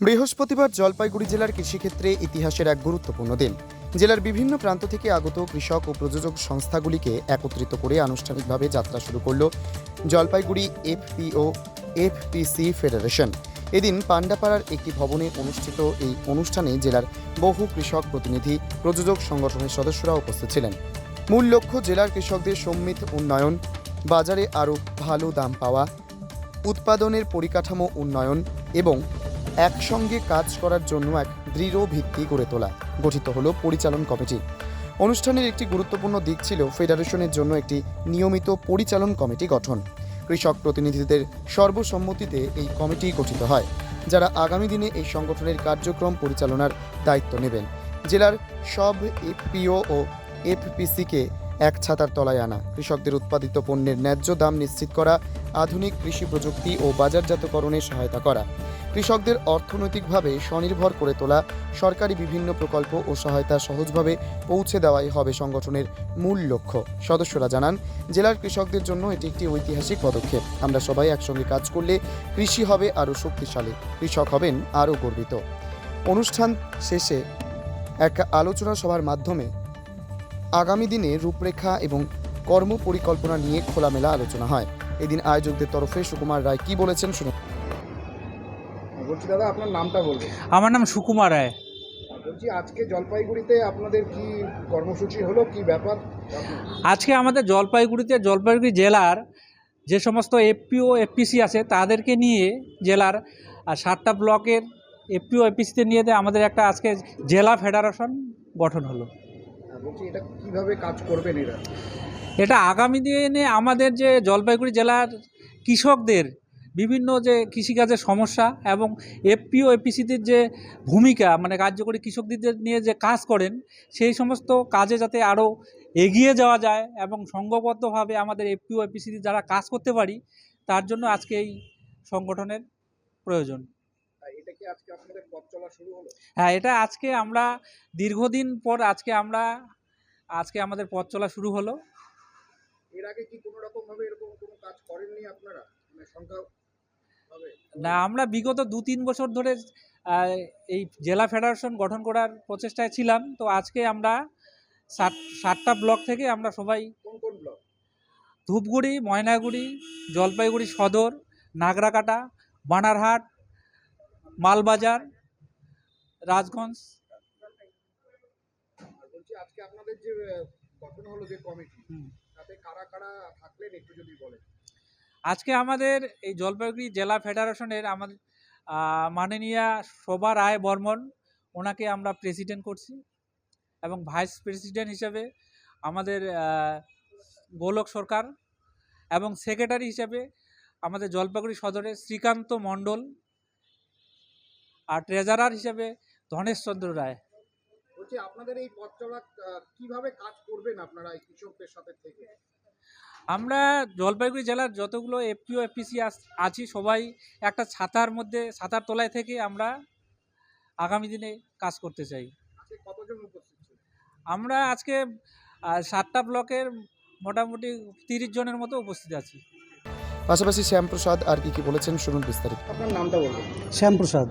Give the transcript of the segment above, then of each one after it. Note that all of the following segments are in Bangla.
বৃহস্পতিবার জলপাইগুড়ি জেলার কৃষিক্ষেত্রে ইতিহাসের এক গুরুত্বপূর্ণ দিন। জেলার বিভিন্ন প্রান্ত থেকে আগত কৃষক ও প্রযোজক সংস্থাগুলিকে একত্রিত করে আনুষ্ঠানিকভাবে যাত্রা শুরু করল জলপাইগুড়ি এফপিও, এফপিসি ফেডারেশন। এদিন পাণ্ডাপাড়ার একটি ভবনে অনুষ্ঠিত এই অনুষ্ঠানে জেলার বহু কৃষক প্রতিনিধি, প্রযোজক সংগঠনের সদস্যরা উপস্থিত ছিলেন। মূল লক্ষ্য জেলার কৃষকদের সম্মিত উন্নয়ন, বাজারে আরও ভালো দাম পাওয়া, উৎপাদনের পরিকাঠামো উন্নয়ন এবং একসঙ্গে কাজ করার জন্য এক দৃঢ় ভিত্তি গড়ে তোলা, গঠিত হলো পরিচালন কমিটি। অনুষ্ঠানের একটি গুরুত্বপূর্ণ দিক ছিল ফেডারেশনের জন্য একটি নিয়মিত পরিচালন কমিটি গঠন। কৃষক প্রতিনিধিদের সর্বসম্মতিতে এই কমিটি গঠিত হয়, যারা আগামী দিনে এই সংগঠনের কার্যক্রম পরিচালনার দায়িত্ব নেবেন। জেলার সব এফপিও ও এফপিসিকে এক ছাতার তলায় আনা, কৃষকদের উৎপাদিত পণ্যের ন্যায্য দাম নিশ্চিত করা, আধুনিক কৃষি প্রযুক্তি ও বাজারজাতকরণে সহায়তা করা। কৃষকদের অর্থনৈতিকভাবে স্বনির্ভর করে তোলা সরকারি বিভিন্ন প্রকল্প ও সহায়তা সহজভাবে পৌঁছে দেওয়াই হবে সংগঠনের মূল লক্ষ্য। সদস্যরা জানান, জেলার কৃষকদের জন্য এটি একটি ঐতিহাসিক পদক্ষেপ। আমরা সবাই একসঙ্গে কাজ করলে কৃষি হবে আরও শক্তিশালী, কৃষক হবেন আরও গর্বিত। অনুষ্ঠান শেষে এক আলোচনা সভার মাধ্যমে আগামী দিনে রূপরেখা এবং কর্ম পরিকল্পনা নিয়ে খোলামেলা আলোচনা হয়। এদিন আয়োজকদের তরফে সুকুমার রায় কি বলেছেন শুনুন। বলছি দাদা আপনার নামটা বলবেন। আমার নাম সুকুমার রায়। বলছি আজকে জলপাইগুড়িতে আপনাদের কি কর্মসূচি হলো? কি ব্যাপার? আজকে আমাদের জলপাইগুড়িতে জলপাইগুড়ি জেলার যে সমস্ত এফপিও এফপিসি আছে তাদেরকে নিয়ে জেলার সাতটা ব্লকের এফপিও এফপিসিতে নিয়ে দিয়ে আমাদের একটা আজকে জেলা ফেডারেশন গঠন হলো। হ্যাঁ, বলছি এটা কীভাবে কাজ করবেন এরা? এটা আগামী দিনে আমাদের যে জলপাইগুড়ি জেলার কৃষকদের বিভিন্ন যে কৃষিকাজের সমস্যা এবং এফপিও এপিসিদের যে ভূমিকা মানে কার্যকরী কৃষকদের নিয়ে যে কাজ করেন সেই সমস্ত কাজে যাতে আরও এগিয়ে যাওয়া যায় এবং সংঘবদ্ধভাবে আমাদের এফপিও এপিসিদের যারা কাজ করতে পারি তার জন্য আজকে এই সংগঠনের প্রয়োজন। হ্যাঁ এটা আজকে আমরা দীর্ঘদিন পর আজকে আমরা আজকে আমাদের পথ চলা শুরু হলো। এর আগে কি কোনো রকম ভাবে এরকম কোনো কাজ করেননি আপনারা? মানে সংখ্যা না আমরা বিগত দু তিন বছর ধরে এই জেলা ফেডারেশন গঠন করার প্রচেষ্টায় ছিলাম। তো আজকে আমরা সাত সাতটা ব্লক থেকে আমরা সবাই ধূপগুড়ি ময়নাগুড়ি জলপাইগুড়ি সদর নাগরাকাটা বানারহাট মালবাজার রাজগঞ্জ। আজকে আপনাদের যে গঠন হলো যে কমিটি তাতে কারা কারা থাকলেন একটু যদি বলেন? আজকে আমাদের এই জলপাইগুড়ি জেলা ফেডারেশনের আমাদের মাননীয়া শোভা রায় বর্মন, ওনাকে আমরা প্রেসিডেন্ট করছি এবং ভাইস প্রেসিডেন্ট হিসেবে আমাদের গোলক সরকার এবং সেক্রেটারি হিসেবে আমাদের জলপাইগুড়ি সদরের শ্রীকান্ত মণ্ডল আর ট্রেজারার হিসেবে ধনেশচন্দ্র রায়। বলছি, আপনাদের এই পথ কীভাবে কাজ করবেন আপনারা কৃষকদের সাথে থেকে? আমরা জলপাইগুড়ি জেলার যতগুলো এফপিও এফপিসি আছি সবাই একটা ছাতার মধ্যে ছাতার তলায় থেকে আমরা আগামী দিনে কাজ করতে চাই। আজকে কতজন উপস্থিত ছিল আমরা আজকে সাতটা ব্লকের মোটামুটি তিরিশ জনের মতো উপস্থিত আছি। পাশাপাশি শ্যামপ্রসাদ আর কি কি বলেছেন শুনুন বিস্তারিত। আপনার নামটা বলবেন শ্যামপ্রসাদ।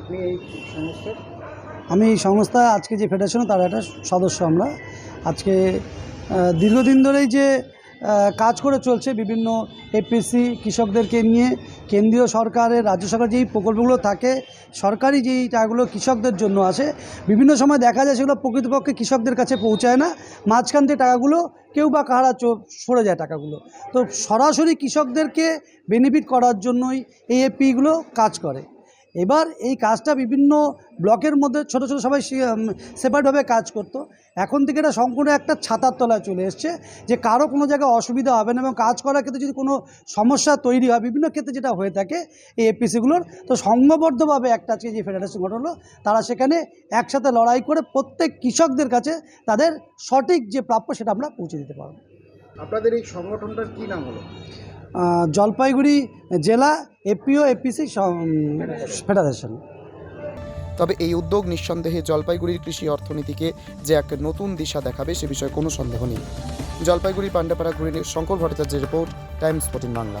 আপনি এই সংস্থার আমি এই সংস্থা আজকে যে ফেডারেশন তার একটা সদস্য আমরা। আজকে দীর্ঘদিন ধরেই যে কাজ করে চলছে বিভিন্ন এপিসি কৃষকদেরকে নিয়ে। কেন্দ্রীয় সরকারের, রাজ্য সরকার যেই প্রকল্পগুলো থাকে, সরকারি যেই টাকাগুলো কৃষকদের জন্য আসে, বিভিন্ন সময় দেখা যায় সেগুলো প্রকৃতপক্ষে কৃষকদের কাছে পৌঁছায় না। মাঝখান থেকে টাকাগুলো কেউ বা কাহারা সরে যায় টাকাগুলো। তো সরাসরি কৃষকদেরকে বেনিফিট করার জন্যই এই এপিগুলো কাজ করে। এবার এই কাজটা বিভিন্ন ব্লকের মধ্যে ছোট ছোট সবাই সেপারেটভাবে কাজ করতো। এখন থেকে এটা সম্পূর্ণ একটা ছাতার তলায় চলে এসছে, যে কারও কোনো জায়গায় অসুবিধা হবে না এবং কাজ করার ক্ষেত্রে যদি কোনো সমস্যা তৈরি হয়, বিভিন্ন ক্ষেত্রে যেটা হয়ে থাকে এই এপিসিগুলোর তো সংঘবদ্ধভাবে একটা আজকে যে ফেডারেশন হলো, তারা সেখানে একসাথে লড়াই করে প্রত্যেক কৃষকদের কাছে তাদের সঠিক যে প্রাপ্য সেটা আমরা পৌঁছে দিতে পারব। আপনাদের এই সংগঠনটার কী নাম হলো? জলপাইগুড়ি জেলা এপিও এপিসি ফেডারেশন। তবে এই উদ্যোগ নিঃসন্দেহে জলপাইগুড়ির কৃষি অর্থনীতিকে যে এক নতুন দিশা দেখাবে সে বিষয়ে কোনো সন্দেহ নেই। জলপাইগুড়ি পাণ্ডাপাড়া ঘুরে শঙ্কর ভট্টাচার্যের রিপোর্ট, টাইমস ফোর্টিন বাংলা।